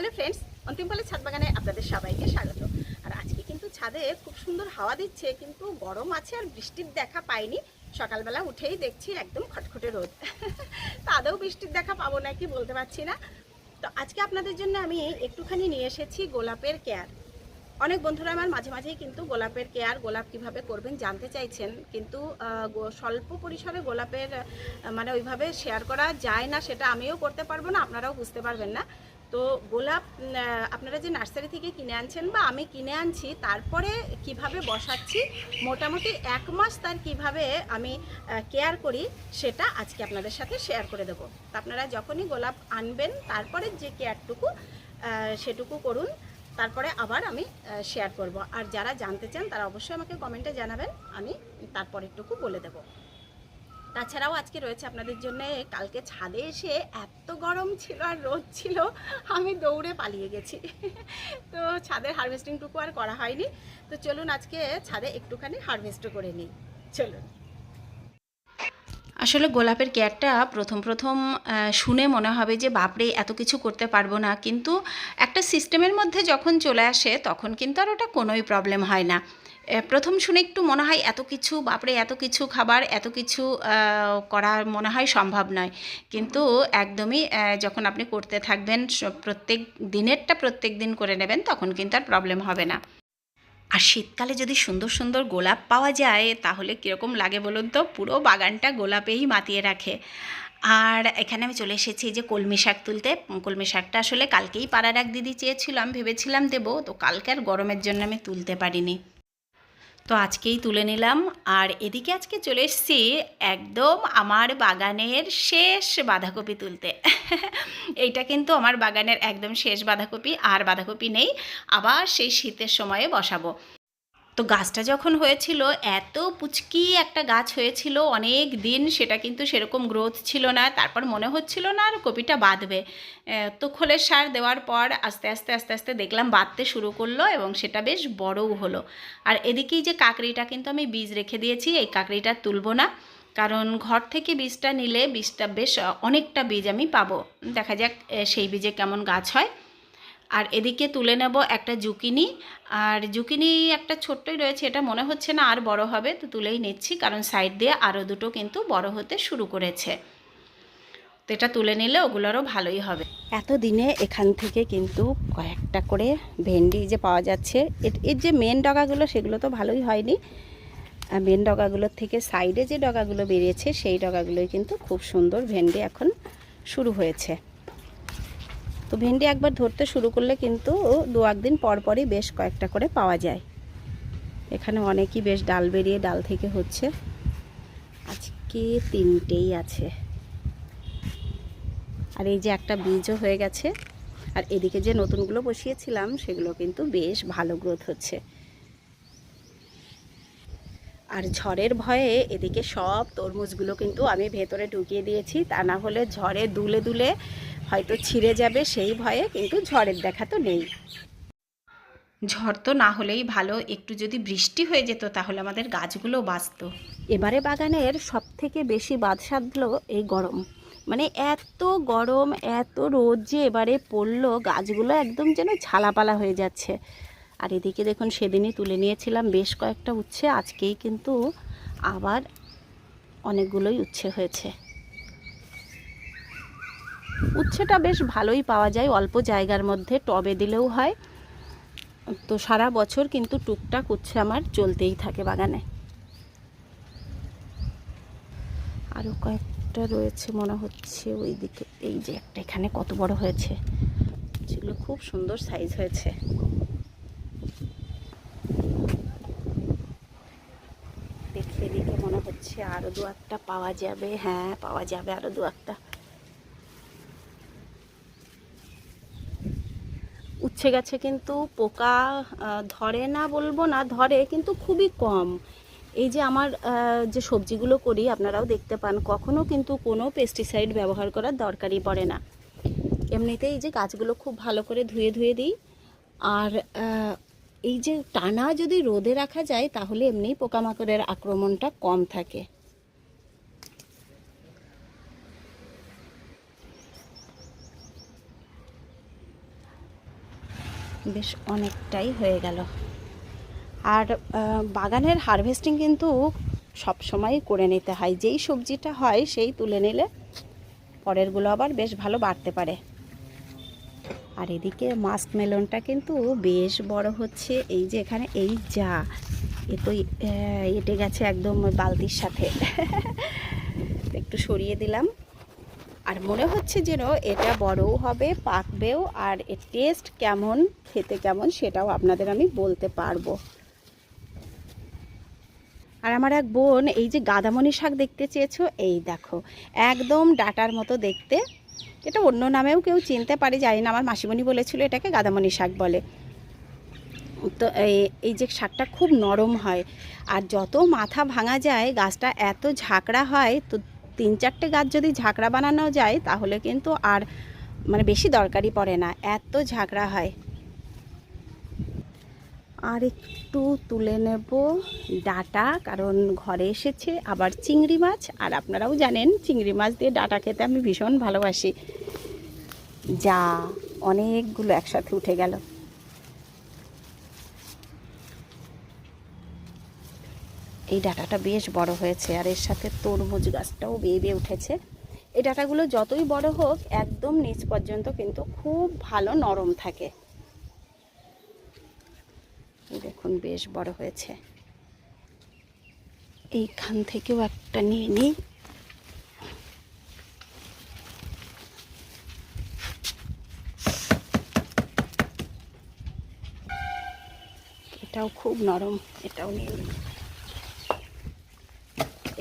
Hello friends অন্তিমপালের ছাদ বাগানে আপনাদের সবাইকে স্বাগত। আর আজকে কিন্তু ছাদে খুব সুন্দর হাওয়া দিচ্ছে, কিন্তু গরম আছে আর বৃষ্টির দেখা পাইনি। সকালবেলা উঠেই দেখছি একদম খটখটে রোদ। তো আদৌ বৃষ্টির দেখা পাবো নাকি বলতে পারছি না। তো আজকে আপনাদের জন্য আমি একটুখানি নিয়ে এসেছি গোলাপের কেয়ার। অনেক বন্ধুরা আমার মাঝে মাঝেই কিন্তু গোলাপের কেয়ার, গোলাপ কীভাবে করবেন জানতে চাইছেন, কিন্তু স্বল্প পরিসরে গোলাপের মানে ওইভাবে শেয়ার করা যায় না, সেটা আমিও করতে পারব না, আপনারাও বুঝতে পারবেন না। তো গোলাপ আপনারা যে নার্সারি থেকে কিনে আনছেন বা আমি কিনে আনছি, তারপরে কীভাবে বসাচ্ছি, মোটামুটি এক মাস তার কীভাবে আমি কেয়ার করি, সেটা আজকে আপনাদের সাথে শেয়ার করে দেবো। আপনারা যখনই গোলাপ আনবেন, তারপরে যে কেয়ারটুকু সেটুকু করুন, তারপরে আবার আমি শেয়ার করব। আর যারা জানতে চান, তারা অবশ্যই আমাকে কমেন্টে জানাবেন, আমি তারপরেরটুকু বলে দেব। তাছাড়াও আজকে রয়েছে আপনাদের জন্য, কালকে ছাদে এসে এত গরম ছিল আর রোদ ছিল, আমি দৌড়ে পালিয়ে গেছি। তো ছাদের হারভেস্টিংটুকু আর করা হয়নি। তো চলুন আজকে ছাদে একটুখানি হারভেস্টও করে নিই। চলুন। আসলে গোলাপের কেয়ারটা প্রথম প্রথম শুনে মনে হবে যে, বাপরে, এত কিছু করতে পারব না। কিন্তু একটা সিস্টেমের মধ্যে যখন চলে আসে, তখন কিন্তু আর ওটা কোনোই প্রবলেম হয় না। প্রথম শুনে একটু মনে হয় এত কিছু, বাপরে, এত কিছু খাবার, এত কিছু করা মনে হয় সম্ভব নয়। কিন্তু একদমই যখন আপনি করতে থাকবেন প্রত্যেক দিনেরটা প্রত্যেক দিন করে নেবেন, তখন কিন্তু আর প্রবলেম হবে না। আর শীতকালে যদি সুন্দর সুন্দর গোলাপ পাওয়া যায়, তাহলে কীরকম লাগে বলুন তো? পুরো বাগানটা গোলাপেই মাতিয়ে রাখে। আর এখানে আমি চলে এসেছি যে কলমি শাক তুলতে। কলমি শাকটা আসলে কালকেই পাড়ার এক দিদি চেয়েছিল, আমি ভেবেছিলাম দেবো, তো কালকে আর গরমের জন্য আমি তুলতে পারিনি। তো আজকেই তুলে নিলাম। আর এদিকে আজকে চলে এসেছি একদম আমার বাগানের শেষ বাঁধাকপি তুলতে। এইটা কিন্তু আমার বাগানের একদম শেষ বাঁধাকপি, আর বাঁধাকপি নেই। আবার সেই শীতের সময়ে বসাবো। তো গাছটা যখন হয়েছিল, এত পুচকি একটা গাছ হয়েছিল, অনেক দিন সেটা কিন্তু সেরকম গ্রোথ ছিল না, তারপর মনে হচ্ছিল না আর কপিটা বাঁধবে। তো খোলের সার দেওয়ার পর আস্তে আস্তে আস্তে আস্তে দেখলাম বাঁধতে শুরু করল এবং সেটা বেশ বড়ও হলো। আর এদিকেই যে কাকড়িটা কিন্তু আমি বীজ রেখে দিয়েছি, এই কাকড়িটা তুলবো না। কারণ ঘর থেকে বীজটা নিলে বীজটা বেশ অনেকটা বীজ আমি পাবো। দেখা যাক সেই বীজে কেমন গাছ হয়। আর এদিকে তুলে নেব একটা জুকিনি। আর জুকিনি একটা ছোট্টই রয়েছে, এটা মনে হচ্ছে না আর বড় হবে, তো তুলেই নিচ্ছি, কারণ সাইড দিয়ে আরও দুটো কিন্তু বড় হতে শুরু করেছে। তো এটা তুলে নিলে ওগুলোরও ভালোই হবে। এত দিনে এখান থেকে কিন্তু কয়েকটা করে ভেন্ডি যে পাওয়া যাচ্ছে এর- যে মেন ডগাগুলো, সেগুলো তো ভালোই হয়নি। আর মেন ডগাগুলোর থেকে সাইডে যে ডগাগুলো বেরিয়েছে, সেই ডগাগুলোই কিন্তু খুব সুন্দর ভেন্ডি এখন শুরু হয়েছে। তো ভেন্ডি একবার ধরতে শুরু করলে কিন্তু দু একদিন পর পরই বেশ কয়েকটা করে পাওয়া যায়। এখানে অনেকই বেশ ডাল বেরিয়ে ডাল থেকে হচ্ছে। আজকে তিনটেই আছে। আর এই যে একটা বীজও হয়ে গেছে। আর এদিকে যে নতুনগুলো বসিয়েছিলাম, সেগুলো কিন্তু বেশ ভালো গ্রোথ হচ্ছে। আর ঝড়ের ভয়ে এদিকে সব তরমুজগুলো কিন্তু আমি ভেতরে ঢুকিয়ে দিয়েছি। তা না হলে ঝড়ে দুলে দুলে হয়তো ছিঁড়ে যাবে সেই ভয়ে কিন্তু ঝড়ের দেখা তো নেই। ঝড় তো না হলেই ভালো একটু যদি বৃষ্টি হয়ে যেত তাহলে আমাদের গাছগুলো বাঁচত। এবারে বাগানের সব থেকে বেশি বাদ সাধলো এই গরম। মানে এত গরম এত রোদ যে এবারে পড়ল গাছগুলো একদম যেন ছালাপালা হয়ে যাচ্ছে। আর এদিকে দেখুন সেদিনই তুলে নিয়েছিলাম বেশ কয়েকটা উচ্ছে আজকেই কিন্তু আবার অনেকগুলোই উচ্ছে হয়েছে। উচ্ছেটা বেশ ভালোই পাওয়া যায়। অল্প জায়গার মধ্যে টবে দিলেও হয়। তো সারা বছর কিন্তু টুকটাক উচ্ছে আমার চলতেই থাকে বাগানে। আরও কয়েকটা রয়েছে মনে হচ্ছে ওই দিকে এই যে একটা এখানে কত বড় হয়েছে। যেগুলো খুব সুন্দর সাইজ হয়েছে। দেখে দেখে মনে হচ্ছে আরও দু একটা পাওয়া যাবে। হ্যাঁ পাওয়া যাবে আরও দু একটা উচ্ছে গাছে কিন্তু পোকা ধরে না বলব না, ধরে কিন্তু খুবই কম। এই যে আমার যে সবজিগুলো করি, আপনারাও দেখতে পান, কখনো কিন্তু কোনো পেস্টিসাইড ব্যবহার করার দরকারই পড়ে না। এমনিতেই যে গাছগুলো খুব ভালো করে ধুয়ে ধুয়ে দিই। আর এই যে টানা যদি রোদে রাখা যায়, তাহলে এমনি পোকামাকড়ের আক্রমণটা কম থাকে। বেশ অনেকটাই হয়ে গেল। আর বাগানের হারভেস্টিং কিন্তু সব সময় করে নিতে হয়। যেই সবজিটা হয় সেই তুলে নিলে পরেরগুলো আবার বেশ ভালো বাড়তে পারে। আর এদিকে মাস্ক মেলনটা কিন্তু বেশ বড় হচ্ছে। এই যে এখানে, এই যা, এ তো এটে গেছে একদম বালতির সাথে। একটু সরিয়ে দিলাম। আর মনে হচ্ছে যেন এটা বড়ও হবে, পাকবেও, আর এর টেস্ট কেমন, খেতে কেমন সেটাও আপনাদের আমি বলতে পারব। আর আমার এক বোন এই যে গাদামণি শাক দেখতে চেয়েছো, এই দেখো, একদম ডাটার মতো দেখতে। এটা অন্য নামেও কেউ চিনতে পারে, জানি না, আমার মাসিমণি বলেছিল এটাকে গাদামণি শাক বলে। তো এই- এই যে শাকটা খুব নরম হয়, আর যত মাথা ভাঙা যায়, গাছটা এত ঝাঁকড়া হয়, তো তিন চারটে গাছ যদি ঝাঁকড়া বানানো যায়, তাহলে কিন্তু আর মানে বেশি দরকারই পড়ে না। এত ঝাঁকড়া হয়। আর একটু তুলে নেব ডাটা, কারণ ঘরে এসেছে আবার চিংড়ি মাছ, আর আপনারাও জানেন চিংড়ি মাছ দিয়ে ডাটা খেতে আমি ভীষণ ভালোবাসি। যা অনেকগুলো একসাথে উঠে গেল। এই ডাটাটা বেশ বড় হয়েছে আর এর সাথে তরমুজ গাছটাও বেয়ে বেয়ে উঠেছে। এই ডাটাগুলো যতই বড় হোক, একদম নিচ পর্যন্ত কিন্তু খুব ভালো নরম থাকে। দেখুন, বেশ বড় হয়েছে। এইখান থেকেও একটা নিয়ে নিই। এটাও খুব নরম, এটাও নিয়ে নিই।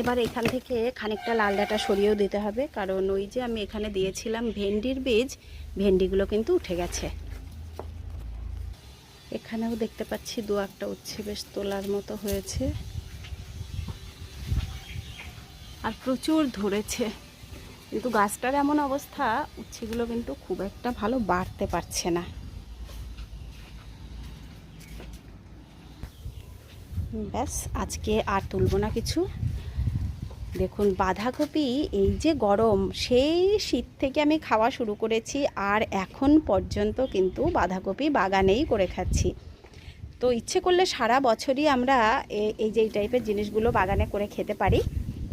এবার এখান থেকে খানিকটা লাল ডাঁটা সরিয়েও দিতে হবে, কারণ ওই যে আমি এখানে দিয়েছিলাম ভেন্ডির বীজ, ভেন্ডিগুলো কিন্তু উঠে গেছে। এখানেও দেখতে পাচ্ছি দু একটা উচ্ছে বেশ তোলার মতো হয়েছে। আর প্রচুর ধরেছে। কিন্তু গাছটার এমন অবস্থা, উচ্ছেগুলো কিন্তু খুব একটা ভালো বাড়তে পারছে না। ব্যাস, আজকে আর তুলবো না কিছু। দেখুন, বাঁধাকপি, এই যে গরম, সেই শীত থেকে আমি খাওয়া শুরু করেছি আর এখন পর্যন্ত কিন্তু বাঁধাকপি বাগানেই করে খাচ্ছি। তো ইচ্ছে করলে সারা বছরই আমরা এই যে এই টাইপের জিনিসগুলো বাগানে করে খেতে পারি।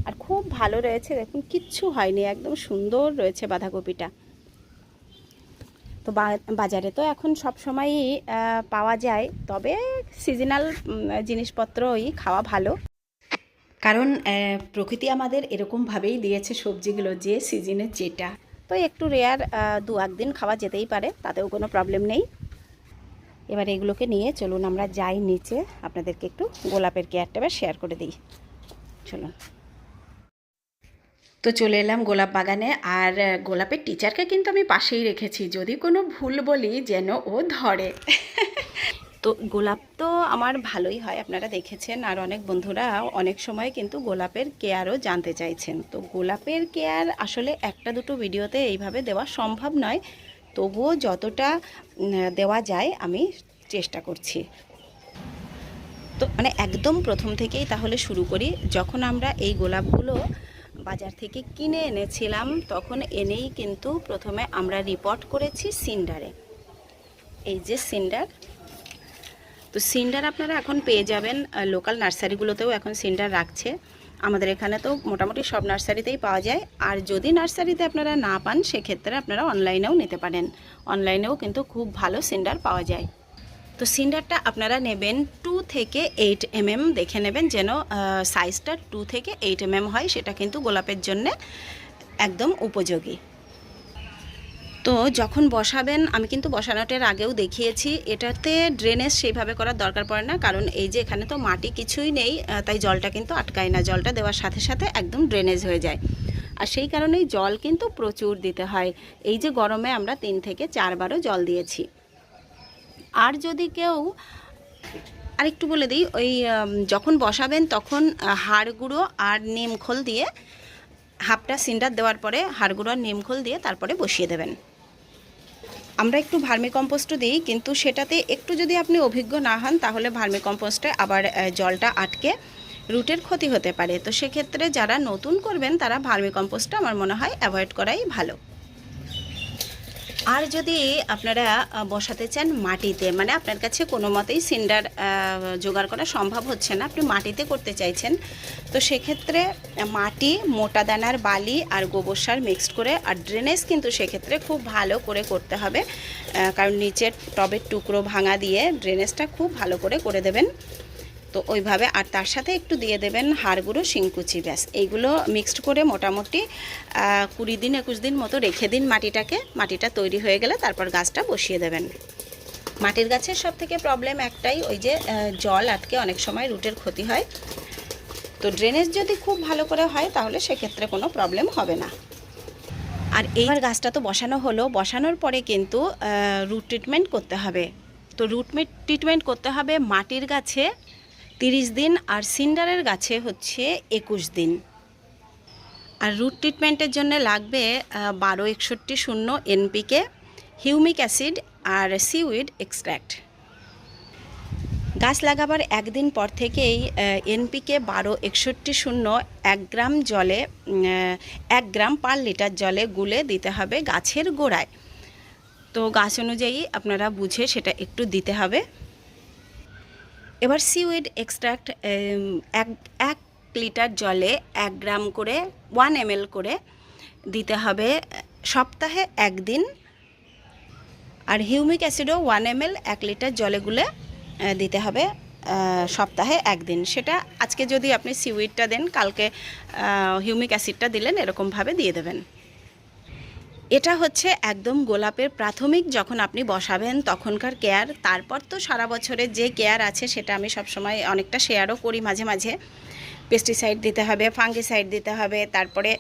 আর খুব ভালো রয়েছে, দেখুন, কিচ্ছু হয়নি, একদম সুন্দর রয়েছে বাঁধাকপিটা। তো বাজারে তো এখন সব সময়ই পাওয়া যায়, তবে সিজনাল জিনিসপত্রই খাওয়া ভালো। কারণ প্রকৃতি আমাদের এরকমভাবেই দিয়েছে সবজিগুলো যে সিজনে যেটা। তো একটু রেয়ার দু একদিন খাওয়া যেতেই পারে, তাতেও কোনো প্রবলেম নেই। এবার এগুলোকে নিয়ে চলুন আমরা যাই নিচে। আপনাদেরকে একটু গোলাপের কেয়ারটা এবার শেয়ার করে দিই। চলুন। তো চলে এলাম গোলাপ বাগানে, আর গোলাপের টিচারকে কিন্তু আমি পাশেই রেখেছি। যদি কোনো ভুল বলি, যেন ও ধরে। তো গোলাপ তো আমার ভালোই হয়, আপনারা দেখেছেন। আর অনেক বন্ধুরা অনেক সময় কিন্তু গোলাপের কেয়ারও জানতে চাইছেন। তো গোলাপের কেয়ার আসলে একটা দুটো ভিডিওতে এইভাবে দেওয়া সম্ভব নয়, তবুও যতটা দেওয়া যায় আমি চেষ্টা করছি। তো মানে একদম প্রথম থেকেই তাহলে শুরু করি। যখন আমরা এই গোলাপগুলো বাজার থেকে কিনে এনেছিলাম, তখন এনেই কিন্তু প্রথমে আমরা রিপোর্ট করেছি সিন্ডারে। এই যে সিন্ডার তো সিন্ডার আপনারা এখন পেয়ে যাবেন লোকাল নার্সারিগুলোতেও এখন সিন্ডার রাখছে। আমাদের এখানে তো মোটামুটি সব নার্সারিতেই পাওয়া যায়। আর যদি নার্সারিতে আপনারা না পান, সেক্ষেত্রে আপনারা অনলাইনেও নিতে পারেন। অনলাইনেও কিন্তু খুব ভালো সিন্ডার পাওয়া যায়। তো সিন্ডারটা আপনারা নেবেন টু থেকে এইট এমএম দেখে নেবেন যেন সাইজটা টু থেকে এইট এমএম হয়, সেটা কিন্তু গোলাপের জন্য একদম উপযোগী। তো যখন বসাবেন, আমি কিন্তু বসানোটার আগেও দেখিয়েছি, এটাতে ড্রেনেজ সেইভাবে করার দরকার পড়ে না, কারণ এই যে এখানে তো মাটি কিছুই নেই তাই জলটা কিন্তু আটকায় না, জলটা দেওয়ার সাথে সাথে একদম ড্রেনেজ হয়ে যায়। আর সেই কারণেই জল কিন্তু প্রচুর দিতে হয়। এই যে গরমে আমরা তিন থেকে চারবারও জল দিয়েছি। আর যদি কেউ আরেকটু বলে দিই, ওই যখন বসাবেন তখন হাড় গুঁড়ো আর নিমখোল দিয়ে হাফটা সিন্ডার দেওয়ার পরে হাড় গুঁড়ো আর নিমখোল দিয়ে তারপরে বসিয়ে দেবেন। আমরা একটু ভার্মি কম্পোস্টও দিই, কিন্তু সেটাতে একটু যদি আপনি অভিজ্ঞ না হন, তাহলে ভার্মি কম্পোস্টে আবার জলটা আটকে রুটের ক্ষতি হতে পারে। তো সেক্ষেত্রে যারা নতুন করবেন, তারা ভার্মি কম্পোস্টটা আমার মনে হয় অ্যাভয়েড করাই ভালো। আর যদি আপনারা বসাতে চান মাটিতে মানে আপনার কাছে কোনো মতেই সিন্ডার জোগাড় করা সম্ভব হচ্ছে না, আপনি মাটিতে করতে চাইছেন, তো সেক্ষেত্রে মাটি, মোটা দানার বালি আর গোবর সার মিক্সড করে, আর ড্রেনেজ কিন্তু সেক্ষেত্রে খুব ভালো করে করতে হবে কারণ নিচের টবের টুকরো ভাঙা দিয়ে ড্রেনেজটা খুব ভালো করে করে দেবেন। তো ওইভাবে আর তার সাথে একটু দিয়ে দেবেন হাড় গুঁড়ো শিংকুচি ব্যাস। এইগুলো মিক্সড করে মোটামুটি কুড়ি দিন একুশ দিন মতো রেখে দিন মাটিটাকে। মাটিটা তৈরি হয়ে গেলে তারপর গাছটা বসিয়ে দেবেন। মাটির গাছের সব থেকে প্রবলেম একটাই ওই যে জল আটকে অনেক সময় রুটের ক্ষতি হয়। তো ড্রেনেজ যদি খুব ভালো করে হয় তাহলে সেক্ষেত্রে কোনো প্রবলেম হবে না। আর এইবার গাছটা তো বসানো হলো বসানোর পরে কিন্তু রুট ট্রিটমেন্ট করতে হবে। তো রুট ট্রিটমেন্ট করতে হবে মাটির গাছে। তিরিশ দিন আর সিন্ডারের গাছে হচ্ছে একুশ দিন। আর রুট ট্রিটমেন্টের জন্য লাগবে বারো একষট্টি শূন্য এনপিকে হিউমিক অ্যাসিড আর সিউইড এক্সট্র্যাক্ট গাছ লাগাবার একদিন পর থেকেই এনপিকে বারো একষট্টি শূন্য এক গ্রাম জলে এক গ্রাম পার লিটার জলে গুলে দিতে হবে গাছের গোড়ায়। তো গাছ অনুযায়ী আপনারা বুঝে সেটা একটু দিতে হবে। এবার সিউইড এক্সট্রাক্ট এক এক লিটার জলে এক গ্রাম করে ওয়ান এম করে দিতে হবে, সপ্তাহে একদিন। আর হিউমিক অ্যাসিডও ওয়ান এম এক লিটার জলে গুলে দিতে হবে সপ্তাহে একদিন। সেটা আজকে যদি আপনি সিউইডটা দেন, কালকে হিউমিক অ্যাসিডটা দিলেন, এরকমভাবে দিয়ে দেবেন। এটা হচ্ছে একদম গোলাপের প্রাথমিক, যখন আপনি বসাবেন তখনকার কেয়ার। তারপর তো সারা বছরের যে কেয়ার আছে, সেটা আমি সবসময় অনেকটা শেয়ারও করি মাঝে মাঝে। পেস্টিসাইড দিতে হবে, ফাঙ্গিসাইড দিতে হবে, তারপরে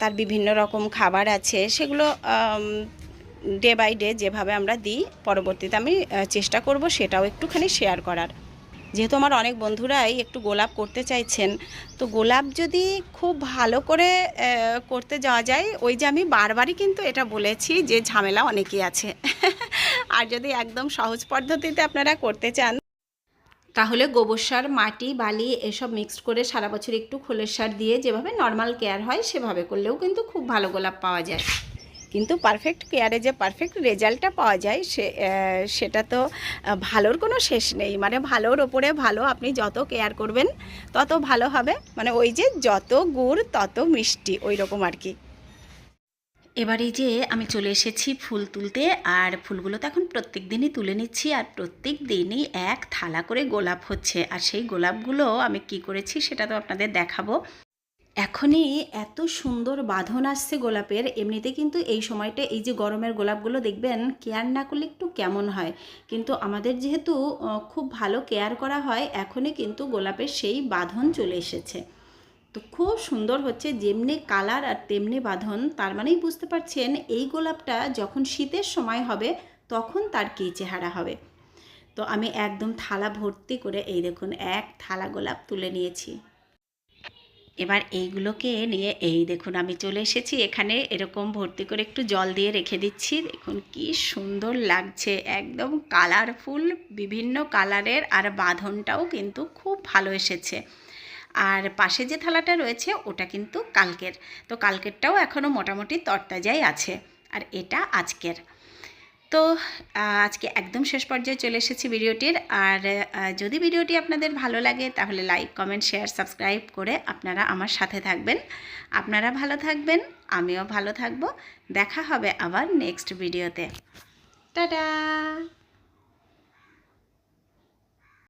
তার বিভিন্ন রকম খাবার আছে। সেগুলো ডে বাই ডে যেভাবে আমরা দিই, পরবর্তীতে আমি চেষ্টা করব সেটাও একটুখানি শেয়ার করার। যেহেতু আমার অনেক বন্ধুরাই একটু গোলাপ করতে চাইছেন, তো গোলাপ যদি খুব ভালো করে করতে যাওয়া যায়, ওই যে আমি বারবারই কিন্তু এটা বলেছি যে ঝামেলা অনেকই আছে। আর যদি একদম সহজ পদ্ধতিতে আপনারা করতে চান। তাহলে গোবর সার, মাটি, বালি এসব মিক্সড করে সারা বছর একটু খোলের সার দিয়ে যেভাবে নর্মাল কেয়ার হয়, সেভাবে করলেও কিন্তু খুব ভালো গোলাপ পাওয়া যায়। কিন্তু পারফেক্ট কেয়ারে যে পারফেক্ট রেজাল্টটা পাওয়া যায়, সে সেটা তো ভালোর কোনো শেষ নেই। মানে ভালোর ওপরে ভালো আপনি যত কেয়ার করবেন, তত ভালো হবে। মানে ওই যে যত গুড়, তত মিষ্টি ওই রকম আর কি। এবারে যে আমি চলে এসেছি ফুল তুলতে, আর ফুলগুলো তো এখন প্রত্যেক দিনই তুলে নিচ্ছি, আর প্রত্যেক দিনই এক থালা করে গোলাপ হচ্ছে। আর সেই গোলাপগুলো আমি কি করেছি সেটা তো আপনাদের দেখাবো। এখনই এত সুন্দর বাঁধন আসছে গোলাপের। এমনিতে কিন্তু এই সময়টা এই যে গরমের গোলাপগুলো দেখবেন কেয়ার না করলে একটু কেমন হয়? কিন্তু আমাদের যেহেতু খুব ভালো কেয়ার করা হয়, এখনই কিন্তু গোলাপের সেই বাঁধন চলে এসেছে। তো খুব সুন্দর হচ্ছে, যেমনি কালার আর তেমনি বাঁধন। তার মানেই বুঝতে পারছেন, এই গোলাপটা যখন শীতের সময় হবে, তখন তার কী চেহারা হবে? তো আমি একদম থালা ভর্তি করে এই দেখুন, এক থালা গোলাপ তুলে নিয়েছি। এবার এইগুলোকে নিয়ে এই দেখুন আমি চলে এসেছি। এখানে এরকম ভর্তি করে একটু জল দিয়ে রেখে দিচ্ছি। দেখুন কি সুন্দর লাগছে, একদম কালারফুল বিভিন্ন কালারের আর বাঁধনটাও কিন্তু খুব ভালো এসেছে। আর পাশে যে থালাটা রয়েছে ওটা কিন্তু কালকের। তো কালকেরটাও এখনও মোটামুটি তরতাজাই আছে। আর এটা আজকের। তো আজকে একদম শেষ পর্যায়ে চলে এসেছি ভিডিওটির। আর যদি ভিডিওটি আপনাদের ভালো লাগে, তাহলে লাইক, কমেন্ট, শেয়ার, সাবস্ক্রাইব করে আপনারা আমার সাথে থাকবেন। আপনারা ভালো থাকবেন, আমিও ভালো থাকব। দেখা হবে আবার নেক্সট ভিডিওতে। টাটা!